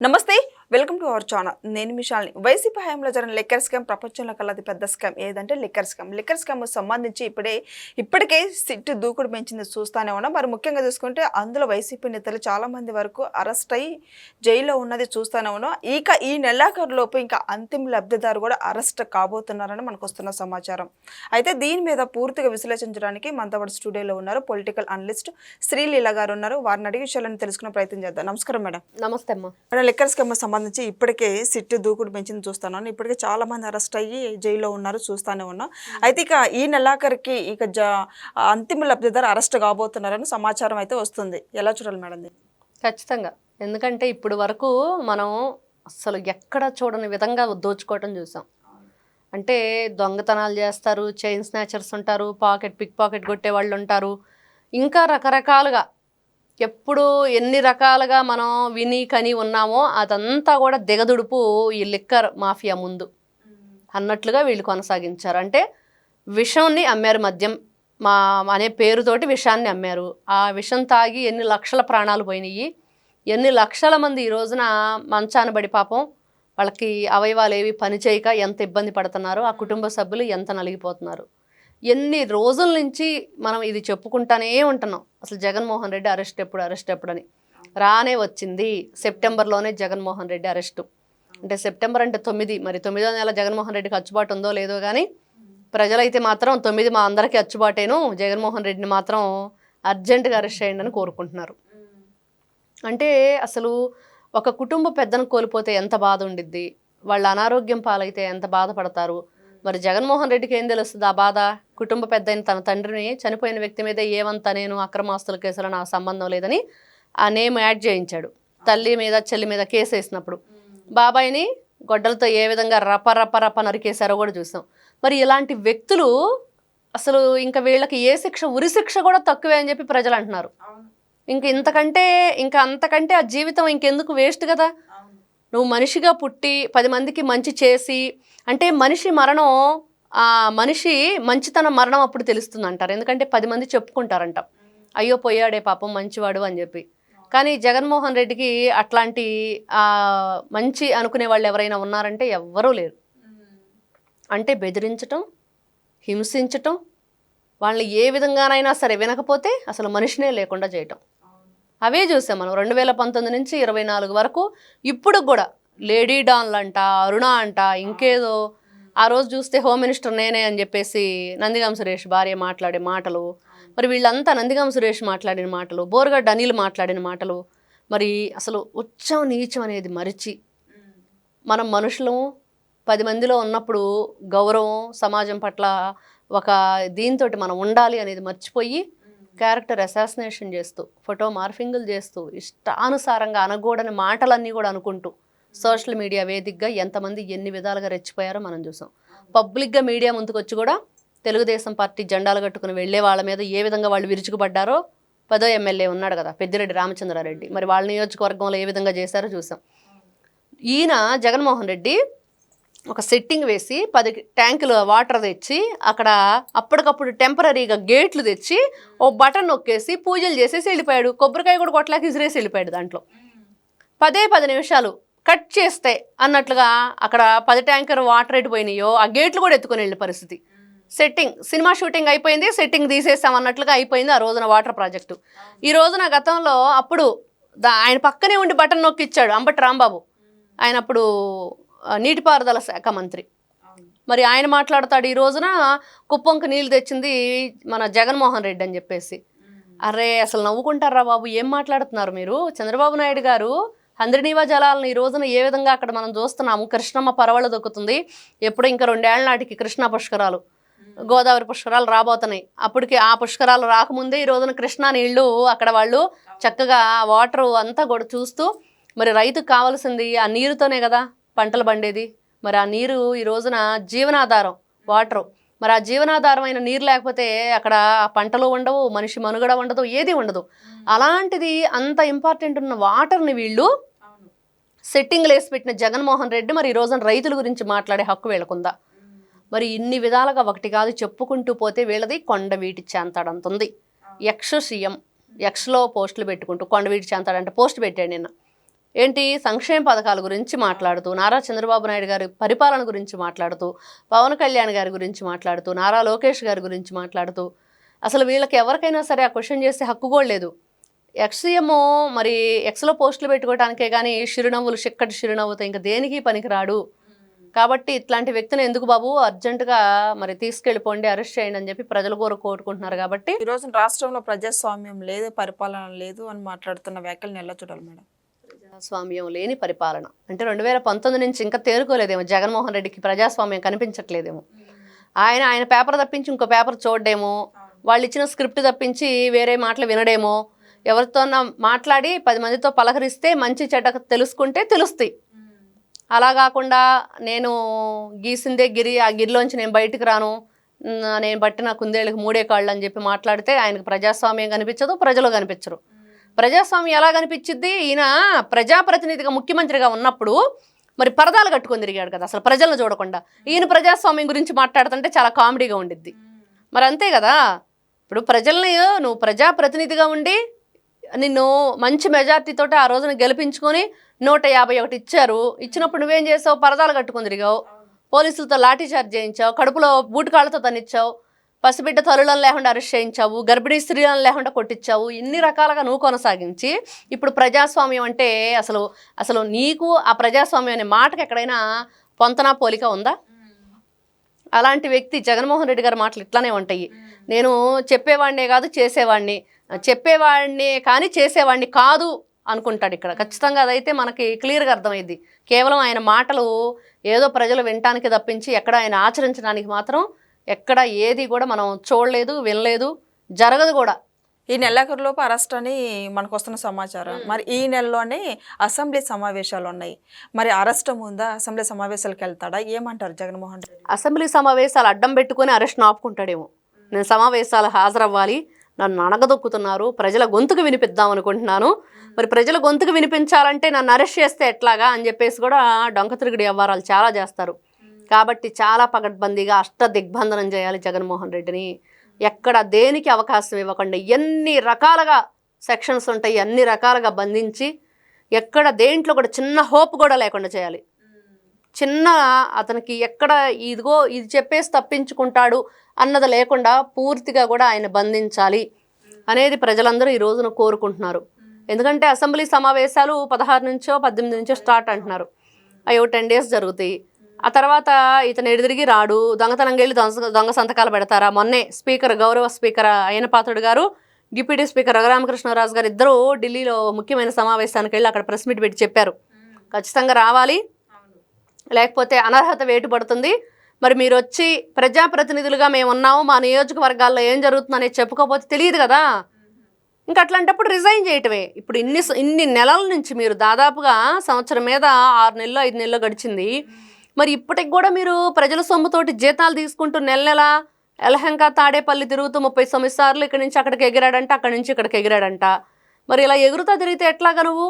నమస్తే. Welcome to our channel. నేను మిషాల్ని వైసీపీ హయాంలో జరిగిన లిక్కర్ స్కామ్ ప్రపంచంలో కల్లా పెద్ద స్కామ్ ఏదంటే లిక్కర్ స్కామ్. లిక్కర్ స్కామ్ సంబంధించి ఇప్పుడే ఇప్పటికే సిట్టు దూకుడు పెంచింది చూస్తానే ఉన్నాం. మరి ముఖ్యంగా చూసుకుంటే అందులో వైసీపీ నేతలు చాలా మంది వరకు అరెస్ట్ అయ్యి జైల్లో ఉన్నది చూస్తానే ఉన్నాం. ఇక ఈ నెలాఖరులోపు ఇంకా అంతిమ లబ్ధిదారు కూడా అరెస్ట్ కాబోతున్నారని మనకు వస్తున్న సమాచారం. అయితే దీని మీద పూర్తిగా విశ్లేషించడానికి మనతో పాటు స్టూడియోలో ఉన్నారు పొలిటికల్ అనలిస్ట్ శ్రీలీల గారు ఉన్నారు. వారిని అడిగి విషయాలను తెలుసుకునే ప్రయత్నం చేద్దాం. నమస్కారం మేడం. నమస్తే అమ్మా. మేడం లిక్కర్ స్కామ్ సంబంధించి ఇప్పటికే సిట్టు దూకుడు పెంచింది చూస్తున్నాను ఇప్పటికే చాలా మంది అరెస్ట్ అయ్యి జైల్లో ఉన్నారు చూస్తానే ఉన్నాం. అయితే ఇక ఈ నెలాఖరికి ఇక జ అంతిమ లబ్ధిదారు అరెస్ట్ కాబోతున్నారని సమాచారం అయితే వస్తుంది. ఎలా చూడాలి మేడం? ఖచ్చితంగా. ఎందుకంటే ఇప్పుడు వరకు మనం అసలు ఎక్కడ చూడని విధంగా దోచుకోవటం చూసాం. అంటే దొంగతనాలు చేస్తారు చైన్ స్నాచర్స్ ఉంటారు పాకెట్ పిక్ పాకెట్ కొట్టే వాళ్ళు ఉంటారు. ఇంకా రకరకాలుగా ఎప్పుడు ఎన్ని రకాలుగా మనం విని కని ఉన్నామో అదంతా కూడా దిగదుడుపు ఈ లిక్కర్ మాఫియా ముందు. అన్నట్లుగా వీళ్ళు కొనసాగించారు. అంటే విషంని అమ్మారు మద్యం. మా అనే పేరుతోటి విషాన్ని అమ్మారు. ఆ విషం తాగి ఎన్ని లక్షల ప్రాణాలు పోయినాయి. ఎన్ని లక్షల మంది ఈ రోజున మంచాన పడి పాపం వాళ్ళకి అవయవాలు ఏవి పనిచేయక ఎంత ఇబ్బంది పడుతున్నారో. ఆ కుటుంబ సభ్యులు ఎంత నలిగిపోతున్నారు. ఎన్ని రోజుల నుంచి మనం ఇది చెప్పుకుంటానే ఉంటున్నాం. అసలు జగన్మోహన్ రెడ్డి అరెస్ట్ ఎప్పుడు అరెస్ట్ ఎప్పుడని రానే వచ్చింది సెప్టెంబర్లోనే జగన్మోహన్ రెడ్డి అరెస్టు. అంటే సెప్టెంబర్ అంటే తొమ్మిది. మరి తొమ్మిదో నెల జగన్మోహన్ రెడ్డికి అచ్చుబాటు ఉందో లేదో కానీ ప్రజలైతే మాత్రం తొమ్మిది మా అందరికీ అచ్చుబాటేను జగన్మోహన్ రెడ్డిని మాత్రం అర్జెంటుగా అరెస్ట్ చేయండి అని కోరుకుంటున్నారు. అంటే అసలు ఒక కుటుంబ పెద్దను కోల్పోతే ఎంత బాధ ఉండిద్ది? వాళ్ళ అనారోగ్యం పాలైతే ఎంత బాధపడతారు? మరి జగన్మోహన్ రెడ్డికి ఏం తెలుస్తుంది? ఆ బాధ? కుటుంబ పెద్ద అయిన తన తండ్రిని చనిపోయిన వ్యక్తి మీద ఏమంతా నేను అక్రమాస్తుల కేసులో నాకు సంబంధం లేదని ఆ నేమ్ యాడ్ చేయించాడు. తల్లి మీద చెల్లి మీద కేసు వేసినప్పుడు. బాబాయిని గొడ్డలతో ఏ విధంగా రప రప రప నరికేశారో కూడా చూసాం. మరి ఇలాంటి వ్యక్తులు అసలు ఇంకా వీళ్ళకి ఏ శిక్ష ఉరి శిక్ష కూడా తక్కువే అని చెప్పి ప్రజలు అంటున్నారు. ఇంక ఇంతకంటే ఇంకా అంతకంటే ఆ జీవితం ఇంకెందుకు వేస్ట్ కదా? నువ్వు మనిషిగా పుట్టి పది మందికి మంచి చేసి అంటే మనిషి మరణం ఆ మనిషి మంచితనం మరణం అప్పుడు తెలుస్తుంది అంటారు ఎందుకంటే పది మంది చెప్పుకుంటారంట. అయ్యో పోయాడే పాపం మంచివాడు అని చెప్పి. కానీ జగన్మోహన్ రెడ్డికి అట్లాంటి ఆ, మంచి అనుకునే వాళ్ళు ఎవరైనా ఉన్నారంటే ఎవ్వరూ లేరు. అంటే బెదిరించటం హింసించటం వాళ్ళని ఏ విధంగానైనా సరే వినకపోతే అసలు మనిషినే లేకుండా చేయటం. అవే చూసాం మనం. రెండు వేల పంతొమ్మిది నుంచి ఇరవై నాలుగు వరకు ఇప్పుడు కూడా లేడీ డాన్లు అంట అరుణ అంట ఇంకేదో. ఆ రోజు చూస్తే హోమ్ మినిస్టర్ నేనే అని చెప్పేసి నందిగాం సురేష్ భార్య మాట్లాడే మాటలు. మరి వీళ్ళంతా నందిగాం సురేష్ మాట్లాడిన మాటలు బోర్గడ్డ అనిల్ మాట్లాడిన మాటలు. మరి అసలు ఉచ్చం నీచం అనేది మరిచి మనం మనుషులము పది మందిలో ఉన్నప్పుడు గౌరవం సమాజం పట్ల ఒక దీంతో మనం ఉండాలి అనేది మర్చిపోయి క్యారెక్టర్ అసాసినేషన్ చేస్తూ ఫోటో మార్ఫింగులు చేస్తూ ఇష్టానుసారంగా అనగూడని మాటలన్నీ కూడా అనుకుంటూ సోషల్ మీడియా వేదికగా ఎంతమంది ఎన్ని విధాలుగా రెచ్చిపోయారో మనం చూసాం. పబ్లిక్గా మీడియా ముందుకు వచ్చి కూడా తెలుగుదేశం పార్టీ జెండాలు కట్టుకుని వెళ్ళే వాళ్ళ మీద ఏ విధంగా వాళ్ళు విరుచుకుపడ్డారో పదో ఎమ్మెల్యే ఉన్నాడు కదా పెద్దిరెడ్డి రామచంద్రారెడ్డి. మరి వాళ్ళ నియోజకవర్గంలో ఏ విధంగా చేశారో చూసాం. ఈయన జగన్మోహన్ రెడ్డి ఒక సెట్టింగ్ వేసి పది ట్యాంకులు వాటర్ తెచ్చి అక్కడ అప్పటికప్పుడు టెంపరీగా గేట్లు తెచ్చి ఓ బటన్ నొక్కేసి పూజలు చేసేసి వెళ్ళిపోయాడు. కొబ్బరికాయ కూడా కొట్టలేక విసిరేసి వెళ్ళిపోయాడు దాంట్లో. పదే పది నిమిషాలు కట్ చేస్తే అన్నట్లుగా అక్కడ పది ట్యాంకర్ వాటర్ ఎటు పోయినాయో ఆ గేట్లు కూడా ఎత్తుకొని వెళ్ళిన పరిస్థితి. సెట్టింగ్ సినిమా షూటింగ్ అయిపోయింది సెట్టింగ్ తీసేసాం అన్నట్లుగా అయిపోయింది ఆ రోజున వాటర్ ప్రాజెక్టు ఈ రోజున గతంలో అప్పుడు దా- ఆయన పక్కనే ఉండి బటన్ నొక్కిచ్చాడు అంబటి రాంబాబు. ఆయన అప్పుడు నీటిపారుదల శాఖ మంత్రి. మరి ఆయన మాట్లాడతాడు ఈ రోజున కుప్పంకు నీళ్ళు తెచ్చింది మన జగన్మోహన్ రెడ్డి అని చెప్పేసి. అరే అసలు నవ్వుకుంటారా బాబు? ఏం మాట్లాడుతున్నారు మీరు? చంద్రబాబు నాయుడు గారు హంద్రినీవా జలాలను ఈ రోజున ఏ విధంగా అక్కడ మనం చూస్తున్నాము? కృష్ణమ్మ పరవళ దొక్కుతుంది. ఎప్పుడు ఇంకా రెండేళ్ళ నాటికి కృష్ణా పుష్కరాలు గోదావరి పుష్కరాలు రాబోతున్నాయి. అప్పటికి ఆ పుష్కరాలు రాకముందే ఈ రోజున కృష్ణా నీళ్ళు అక్కడ వాళ్ళు చక్కగా వాటర్ అంతా కూడా చూస్తూ మరి రైతుకు కావాల్సింది ఆ నీరుతోనే కదా? పంటలు పండేది. మరి ఆ నీరు ఈ రోజున జీవనాధారం వాటరు. మరి ఆ జీవనాధారమైన నీరు లేకపోతే అక్కడ పంటలు ఉండవు మనిషి మనుగడ ఉండదు ఏది ఉండదు. అలాంటిది అంత ఇంపార్టెంట్ ఉన్న వాటర్ని వీళ్ళు సెట్టింగ్లు వేసి పెట్టిన జగన్మోహన్ రెడ్డి మరి ఈ రోజున రైతుల గురించి మాట్లాడే హక్కు వీళ్ళకుందా మరి ఇన్ని విధాలుగా ఒకటి కాదు చెప్పుకుంటూ పోతే వీళ్ళది కొండ వీటి చేంతాడంత ఉంది యక్ష సీఎం యక్షలో పోస్టులు పెట్టుకుంటూ కొండ వీటి చేంతాడంటే పోస్ట్ పెట్టాడు నిన్న. ఏంటి? సంక్షేమ పథకాల గురించి మాట్లాడుతూ నారా చంద్రబాబు నాయుడు గారి పరిపాలన గురించి మాట్లాడుతూ పవన్ కళ్యాణ్ గారి గురించి మాట్లాడుతూ నారా లోకేష్ గారి గురించి మాట్లాడుతూ అసలు వీళ్ళకి ఎవరికైనా సరే ఆ క్వశ్చన్ చేసే హక్కు కూడా లేదు. ఎక్స్సీఎం మరి ఎక్స్లో పోస్టులు పెట్టుకోవడానికే కానీ చిరునవ్వులు చిక్కటి చిరునవ్వుతో ఇంకా దేనికి పనికిరాడు? కాబట్టి ఇట్లాంటి వ్యక్తిని ఎందుకు బాబు అర్జెంటుగా మరి తీసుకెళ్ళిపోండి అరెస్ట్ చేయండి అని చెప్పి ప్రజలు కోరు కోరుకుంటున్నారు కాబట్టి ఈరోజు రాష్ట్రంలో ప్రజాస్వామ్యం లేదు పరిపాలన లేదు అని మాట్లాడుతున్న వ్యాఖ్యలు ఎలా చూడాలి మేడం. ప్రజాస్వామ్యం లేని పరిపాలన. అంటే రెండు వేల పంతొమ్మిది నుంచి ఇంకా తేరుకోలేదేమో. జగన్మోహన్ రెడ్డికి ప్రజాస్వామ్యం కనిపించట్లేదేమో. ఆయన ఆయన పేపర్ తప్పించి ఇంకో పేపర్ చూడడేమో. వాళ్ళు ఇచ్చిన స్క్రిప్ట్ తప్పించి వేరే మాటలు వినడేమో. ఎవరితోన్నా మాట్లాడి పది మందితో పలకరిస్తే మంచి చెడ్డ తెలుసుకుంటే తెలుస్తాయి. అలా కాకుండా నేను గీసిందే గిరి ఆ గిరిలోంచి నేను బయటికి రాను. నేను బట్టిన కుందేళ్ళకి మూడే కాళ్ళు అని చెప్పి మాట్లాడితే ఆయనకు ప్రజాస్వామ్యం కనిపించదు ప్రజలు కనిపించరు. ప్రజాస్వామ్యం ఎలా కనిపించింది ఈయన ప్రజాప్రతినిధిగా ముఖ్యమంత్రిగా ఉన్నప్పుడు మరి పరదాలు కట్టుకొని తిరిగాడు కదా అసలు ప్రజలను చూడకుండా. ఈయన ప్రజాస్వామ్యం గురించి మాట్లాడుతుంటే చాలా కామెడీగా ఉండిద్ది. మరి అంతే కదా? ఇప్పుడు ప్రజల్ని నువ్వు ప్రజాప్రతినిధిగా ఉండి నిన్ను మంచి మెజార్టీతో ఆ రోజున గెలిపించుకొని నూట యాభై ఒకటి ఇచ్చారు. ఇచ్చినప్పుడు నువ్వేం చేసావు? పరదాలు కట్టుకొని తిరిగావు. పోలీసులతో లాఠీ చార్జ్ చేయించావు. కడుపులో బూటకాళ్ళతో తనిచ్చావు పసిబిడ్డ తల్లులను లేకుండా అరెస్ట్ చేయించావు గర్భిణీ స్త్రీలను లేకుండా కొట్టించావు ఇన్ని రకాలుగా నువ్వు కొనసాగించి ఇప్పుడు ప్రజాస్వామ్యం అంటే అసలు అసలు నీకు ఆ ప్రజాస్వామ్యం అనే మాటకు ఎక్కడైనా పొంతనా పోలిక ఉందా? అలాంటి వ్యక్తి జగన్మోహన్ రెడ్డి గారి మాటలు ఇట్లానే ఉంటాయి. నేను చెప్పేవాడినే కాదు చేసేవాడిని. చెప్పేవాడిని కానీ చేసేవాడిని కాదు అనుకుంటాడు ఇక్కడ. ఖచ్చితంగా అదైతే మనకి క్లియర్గా అర్థమైంది కేవలం ఆయన మాటలు ఏదో ప్రజలు వినటానికి తప్పించి ఎక్కడ ఆయన ఆచరించడానికి మాత్రం ఎక్కడ ఏది కూడా మనం చూడలేదు వినలేదు జరగదు కూడా. ఈ నెలాఖరులోపు అరెస్ట్ అని మనకు వస్తున్న సమాచారం మరి ఈ నెలలోనే అసెంబ్లీ సమావేశాలు ఉన్నాయి మరి అరెస్ట్ ఉందా అసెంబ్లీ సమావేశాలకు వెళ్తాడా? ఏమంటారు జగన్మోహన్ రెడ్డి? అసెంబ్లీ సమావేశాలు అడ్డం పెట్టుకొని అరెస్ట్ ఆపుకుంటాడేమో. నేను సమావేశాలు హాజరవ్వాలి నన్ను అణగదొక్కుతున్నారు ప్రజల గొంతుకు వినిపిద్దాం అనుకుంటున్నాను. మరి ప్రజల గొంతుకు వినిపించాలంటే నన్ను అరెస్ట్ చేస్తే ఎట్లాగా అని చెప్పేసి కూడా డొంక తిరుగుడు వ్యవహారాలు చాలా చేస్తారు. కాబట్టి చాలా పగడ్బందీగా అష్ట దిగ్బంధనం చేయాలి జగన్మోహన్ రెడ్డిని. ఎక్కడ దేనికి అవకాశం ఇవ్వకుండా ఎన్ని రకాలుగా సెక్షన్స్ ఉంటాయి అన్ని రకాలుగా బంధించి ఎక్కడ దేంట్లో కూడా చిన్న హోప్ కూడా లేకుండా చేయాలి. చిన్న అతనికి ఎక్కడ ఇదిగో ఇది చెప్పేసి తప్పించుకుంటాడు అన్నది లేకుండా పూర్తిగా కూడా ఆయన బంధించాలి అనేది ప్రజలందరూ ఈ రోజున కోరుకుంటున్నారు. ఎందుకంటే అసెంబ్లీ సమావేశాలు పదహారు నుంచో పద్దెనిమిది నుంచో స్టార్ట్ అంటున్నారు. అయ్యో టెన్ డేస్ జరుగుతాయి. ఆ తర్వాత ఇతను ఎదురిగి రాడు? దొంగతనంగా వెళ్ళి దొంగ దొంగ సంతకాలు పెడతారా? మొన్నే స్పీకర్ గౌరవ స్పీకర్ అయిన పాత్రుడు గారు డిప్యూటీ స్పీకర్ రఘురామకృష్ణరాజు గారు ఇద్దరు ఢిల్లీలో ముఖ్యమైన సమావేశానికి వెళ్ళి అక్కడ ప్రెస్ మీట్ పెట్టి చెప్పారు. ఖచ్చితంగా రావాలి. లేకపోతే అనర్హత వేటు పడుతుంది. మరి మీరు వచ్చి ప్రజాప్రతినిధులుగా మేము ఉన్నాము మా నియోజకవర్గాల్లో ఏం జరుగుతుందనేది చెప్పుకోకపోతే తెలియదు కదా. ఇంకా అట్లాంటప్పుడు రిజైన్ చేయటమే. ఇప్పుడు ఇన్ని ఇన్ని నెలల నుంచి మీరు దాదాపుగా సంవత్సరం మీద ఆరు నెలలు ఐదు నెలలు గడిచింది. మరి ఇప్పటికి కూడా మీరు ప్రజల సొమ్ముతోటి జీతాలు తీసుకుంటూ నెల నెల ఎలహంక తాడేపల్లి తిరుగుతూ ముప్పై తొమ్మిది సార్లు ఇక్కడి నుంచి అక్కడికి ఎగిరాడంట అక్కడి నుంచి ఇక్కడికి ఎగిరాడంట. మరి ఇలా ఎగురుతా తిరిగితే ఎట్లాగా నువ్వు?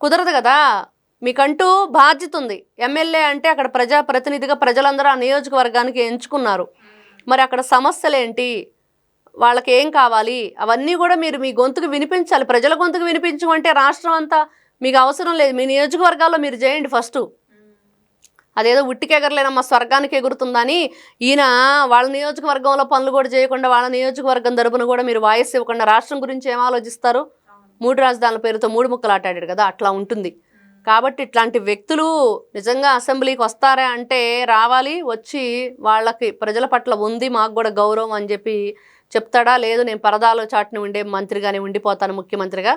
కుదరదు కదా? మీకంటూ బాధ్యత ఉంది. ఎమ్మెల్యే అంటే అక్కడ ప్రజా ప్రతినిధిగా ప్రజలందరూ ఆ నియోజకవర్గానికి ఎంచుకున్నారు. మరి అక్కడ సమస్యలు ఏంటి వాళ్ళకి ఏం కావాలి? అవన్నీ కూడా మీరు మీ గొంతుకు వినిపించాలి. ప్రజల గొంతుకు వినిపించమంటే రాష్ట్రం అంతా మీకు అవసరం లేదు. మీ నియోజకవర్గాల్లో మీరు చేయండి ఫస్ట్. అదేదో ఉట్టికెగరలేనమ్మా స్వర్గానికి ఎగురుతుందని ఈయన వాళ్ళ నియోజకవర్గంలో పనులు కూడా చేయకుండా వాళ్ళ నియోజకవర్గం తరపున కూడా మీరు వాయిస్ ఇవ్వకుండా రాష్ట్రం గురించి ఏం ఆలోచిస్తారు? మూడు రాజధానుల పేరుతో మూడు ముక్కలు ఆటాడాడు కదా అట్లా ఉంటుంది. కాబట్టి ఇట్లాంటి వ్యక్తులు నిజంగా అసెంబ్లీకి వస్తారా అంటే రావాలి వచ్చి వాళ్ళకి ప్రజల పట్ల ఉంది మాకు కూడా గౌరవం అని చెప్పి చెప్తాడా? లేదు నేను పరదాలో చాటుని ఉండే మంత్రిగానే ఉండిపోతాను ముఖ్యమంత్రిగా.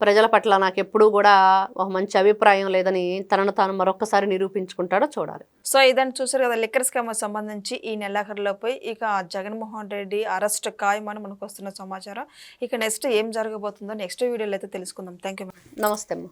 ప్రజల పట్ల నాకు ఎప్పుడూ కూడా ఒక మంచి అభిప్రాయం లేదని తనను తాను మరొకసారి నిరూపించుకుంటాడో చూడాలి. సో ఇదని చూసారు కదా లిక్కర్ స్కామ్ సంబంధించి ఈ నెలాఖరులోపై ఇక జగన్మోహన్ రెడ్డి అరెస్ట్ ఖాయమని మనకు వస్తున్న సమాచారం. ఇక నెక్స్ట్ ఏం జరగబోతుందో నెక్స్ట్ వీడియోలో అయితే తెలుసుకుందాం. థ్యాంక్ యూ నమస్తే